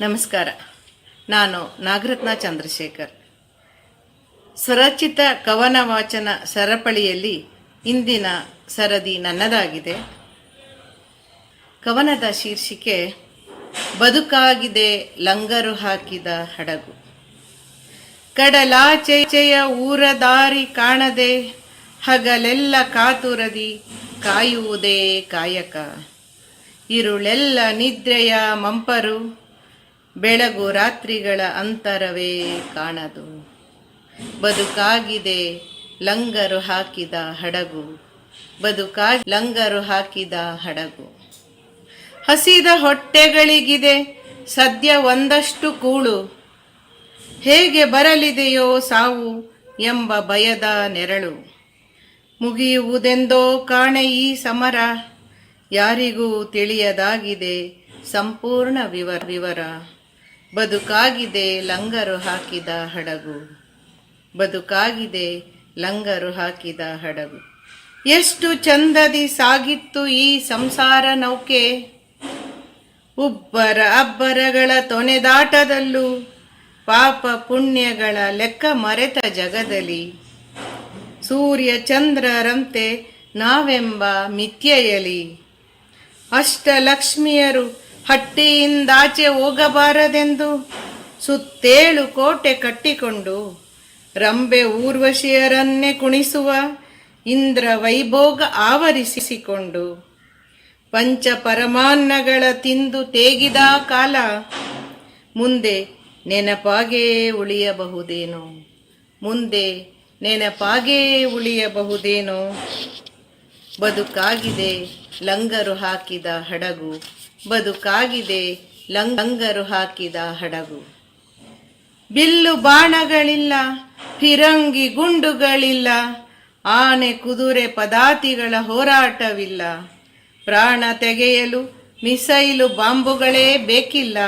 ನಮಸ್ಕಾರ. ನಾನು ನಾಗರತ್ನ ಚಂದ್ರಶೇಖರ್. ಸ್ವರಚಿತ ಕವನ ವಾಚನ ಸರಪಳಿಯಲ್ಲಿ ಇಂದಿನ ಸರದಿ ನನ್ನದಾಗಿದೆ. ಕವನದ ಶೀರ್ಷಿಕೆ, ಬದುಕಾಗಿದೆ ಲಂಗರು ಹಾಕಿದ ಹಡಗು. ಕಡಲಾಚೆಯ ಊರ ದಾರಿ ಕಾಣದೆ, ಹಗಲೆಲ್ಲ ಕಾತುರದಿ, ಕಾಯುವುದೇ ಕಾಯಕ. ಇರುಳೆಲ್ಲ ನಿದ್ರೆಯ ಮಂಪರು ಬೆಳಗು ರಾತ್ರಿಗಳ ಅಂತರವೇ ಕಾಣದು. ಬದುಕಾಗಿದೆ ಲಂಗರು ಹಾಕಿದ ಹಡಗು. ಬದುಕಾಗಿ ಲಂಗರು ಹಾಕಿದ ಹಡಗು. ಹಸಿದ ಹೊಟ್ಟೆಗಳಿಗಿದೆ, ಸದ್ಯ ಒಂದಷ್ಟು ಕೂಳು. ಹೇಗೆ ಬರಲಿದೆಯೋ ಸಾವು ಎಂಬ ಭಯದ ನೆರಳು. ಮುಗಿಯುವುದೆಂದೋ ಕಾಣೆ ಈ ಸಮರ, ಯಾರಿಗೂ ತಿಳಿಯದಾಗಿದೆ ಸಂಪೂರ್ಣ ವಿವರ. ವಿವರ ಬದುಕಾಗಿದೆ ಲಂಗರು ಹಾಕಿದ ಹಡಗು. ಬದುಕಾಗಿದೆ ಲಂಗರು ಹಾಕಿದ ಹಡಗು. ಎಷ್ಟು ಚಂದದಿ ಸಾಗಿತ್ತು ಈ ಸಂಸಾರ ನೌಕೆ. ಉಬ್ಬರ ಅಬ್ಬರಗಳ ತೊನೆದಾಟದಲ್ಲೂ ಪಾಪ ಪುಣ್ಯಗಳ ಲೆಕ್ಕ ಮರೆತ ಜಗದಲ್ಲಿ. ಸೂರ್ಯ ಚಂದ್ರರಂತೆ ನಾವೆಂಬ ಮಿಥ್ಯೆಯಲಿ. ಅಷ್ಟಲಕ್ಷ್ಮಿಯರು ಹಟ್ಟಿಯಿಂದಾಚೆ ಹೋಗಬಾರದೆಂದು ಸುತ್ತೇಳು ಕೋಟೆ ಕಟ್ಟಿಕೊಂಡು ರಂಬೆ ಊರ್ವಶಿಯರನ್ನೇ ಕುಣಿಸುವ ಇಂದ್ರ ವೈಭೋಗ ಆವರಿಸಿಕೊಂಡು ಪಂಚ ಪರಮಾನ್ನಗಳ ತಿಂದು ತೇಗಿದ ಕಾಲ ಮುಂದೆ ನೆನಪಾಗೇ ಉಳಿಯಬಹುದೇನೋ? ಮುಂದೆ ನೆನಪಾಗೇ ಉಳಿಯಬಹುದೇನೋ? ಬದುಕಾಗಿದೆ ಲಂಗರು ಹಾಕಿದ ಹಡಗು ಬದುಕಾಗಿದೆ, ಲಂಗರು ಹಾಕಿದ ಹಡಗು. ಬಿಲ್ಲು ಬಾಣಗಳಿಲ್ಲ, ಫಿರಂಗಿ ಗುಂಡುಗಳಿಲ್ಲ, ಆನೆ ಕುದುರೆ ಪದಾತಿಗಳ ಹೋರಾಟವಿಲ್ಲ. ಪ್ರಾಣ ತೆಗೆಯಲು ಮಿಸೈಲು ಬಾಂಬುಗಳೇ ಬೇಕಿಲ್ಲ.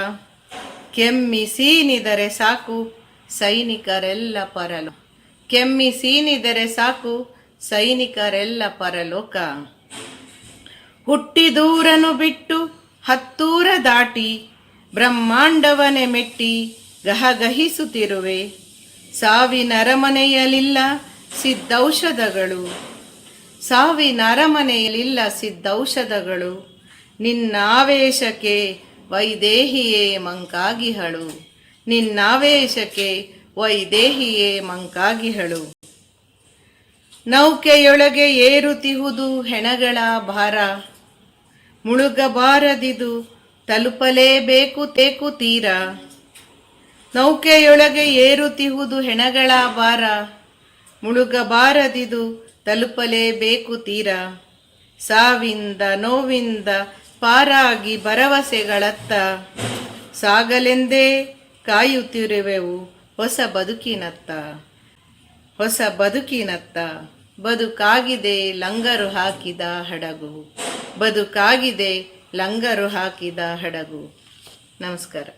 ಕೆಮ್ಮಿ ಸೀನಿದರೆ ಸಾಕು ಸೈನಿಕರೆಲ್ಲ ಪರಲು. ಕೆಮ್ಮಿ ಸೀನಿದರೆ ಸಾಕು ಸೈನಿಕರೆಲ್ಲ ಪರಲೋಕ. ಹುಟ್ಟಿದೂರನು ಬಿಟ್ಟು ಹತ್ತೂರ ದಾಟಿ ಬ್ರಹ್ಮಾಂಡವನೆ ಮೆಟ್ಟಿ ಗಹಗಹಿಸುತ್ತಿರುವೆ ಸಾವಿನ ಅರಮನೆಯಲಿಲ್ಲ ಸಿದ್ಧೌಷಧಗಳು. ಸಾವಿನ ಅರಮನೆಯಲಿಲ್ಲ ಸಿದ್ಧೌಷಧಗಳು. ನಿನ್ನಾವೇಶಕ್ಕೆ ವೈದೇಹಿಯೇ ಮಂಕಾಗಿಹಳು. ನಿನ್ನಾವೇಶಕ್ಕೆ ವೈದೇಹಿಯೇ ಮಂಕಾಗಿಹಳು. ನೌಕೆಯೊಳಗೆ ಏರುತಿಹುದು ಹೆಣಗಳ ಭಾರ. ಮುಳುಗಬಾರದಿದು. ತಲುಪಲೇಬೇಕು ತೇಕು ತೀರ. ನೌಕೆಯೊಳಗೆ ಏರುತ್ತಿಹುದು ಹೆಣಗಳ ಭಾರ. ಮುಳುಗಬಾರದಿದು, ತಲುಪಲೇಬೇಕು ತೀರ. ಸಾವಿಂದ ನೋವಿಂದ ಪಾರಾಗಿ ಭರವಸೆಗಳತ್ತ. ಸಾಗಲೆಂದೇ ಕಾಯುತ್ತಿರುವೆವು ಹೊಸ ಬದುಕಿನತ್ತ. ಹೊಸ ಬದುಕಿನತ್ತ. ಬದುಕಾಗಿದೆ ಲಂಗರು ಹಾಕಿದ ಹಡಗು. ಬದುಕಾಗಿದೆ ಲಂಗರು ಹಾಕಿದ ಹಡಗು. ನಮಸ್ಕಾರ.